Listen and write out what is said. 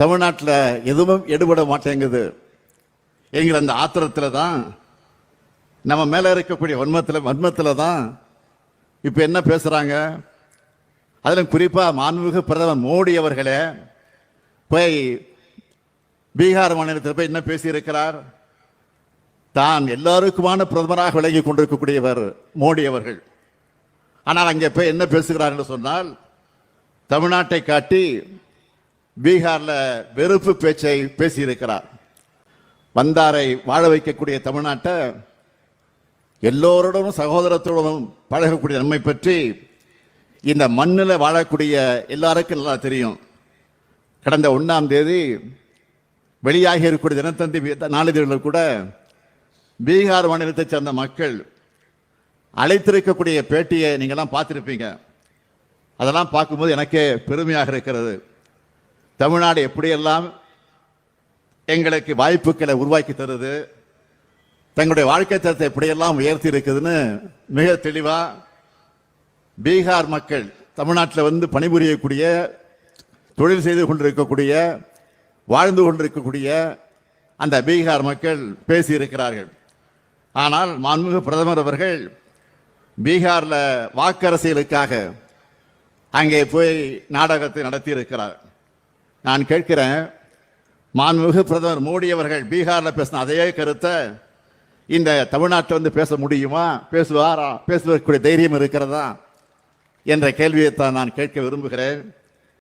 தமிழ்நாட்டில் எதுவும் எடுபட மாட்டேங்குது. என்கிற அந்த ஆத்திரத்தில் தான் நம்ம மேலே இருக்கக்கூடிய வன்மத்தில் வன்மத்தில் தான் இப்போ என்ன பேசுகிறாங்க அதிலும் குறிப்பாக மாண்புமிகு பிரதமர் மோடி அவர்களே போய் பீகார் மாநிலத்தில் போய் என்ன பேசியிருக்கிறார்? தான் எல்லாருக்குமான பிரதமராக விளங்கி கொண்டிருக்கக்கூடியவர் மோடி அவர்கள். ஆனால் அங்கே போய் என்ன பேசுகிறார் என்று சொன்னால் தமிழ்நாட்டை காட்டி பீகாரில் வெறுப்பு பேச்சை பேசியிருக்கிறார். வந்தாரை வாழ வைக்கக்கூடிய தமிழ்நாட்டை எல்லோருடனும் சகோதரத்துடனும் பழகக்கூடிய நம்மை பற்றி இந்த மண்ணில் வாழக்கூடிய எல்லாருக்கும் நல்லா தெரியும். கடந்த ஒன்றாம் தேதி வெளியாகி இருக்கக்கூடிய தினத்தந்தி வி- கூட பீகார் மாநிலத்தைச் சேர்ந்த மக்கள் அழைத்திருக்கக்கூடிய பேட்டியை நீங்கள்லாம் பார்த்துருப்பீங்க. அதெல்லாம் பார்க்கும்போது எனக்கே பெருமையாக இருக்கிறது. தமிழ்நாடு எப்படியெல்லாம் எங்களுக்கு வாய்ப்புகளை உருவாக்கி தருது தங்களுடைய வாழ்க்கை தரத்தை எப்படியெல்லாம் உயர்த்தி இருக்குதுன்னு மிக தெளிவாக பீகார் மக்கள் தமிழ்நாட்டில் வந்து பணிபுரியக்கூடிய தொழில் செய்து கொண்டிருக்கக்கூடிய வாழ்ந்து கொண்டிருக்கக்கூடிய அந்த பீகார் மக்கள் பேசியிருக்கிறார்கள். ஆனால் மாண்புமிகு பிரதமர் அவர்கள் பீகாரில் வாக்கரசியலுக்காக அங்கே போய் நாடகத்தை நடத்தி இருக்கிறார் நான் கேட்கிறேன் மாண்புமிகு பிரதமர் மோடி அவர்கள் பீகாரில் பேசின அதே கருத்தை இந்த தமிழ்நாட்டில் வந்து பேச முடியுமா? பேசுவாரா? பேசுவதற்குரிய தைரியம் இருக்கிறதா? என்ற கேள்வியைத்தான் நான் கேட்க விரும்புகிறேன்.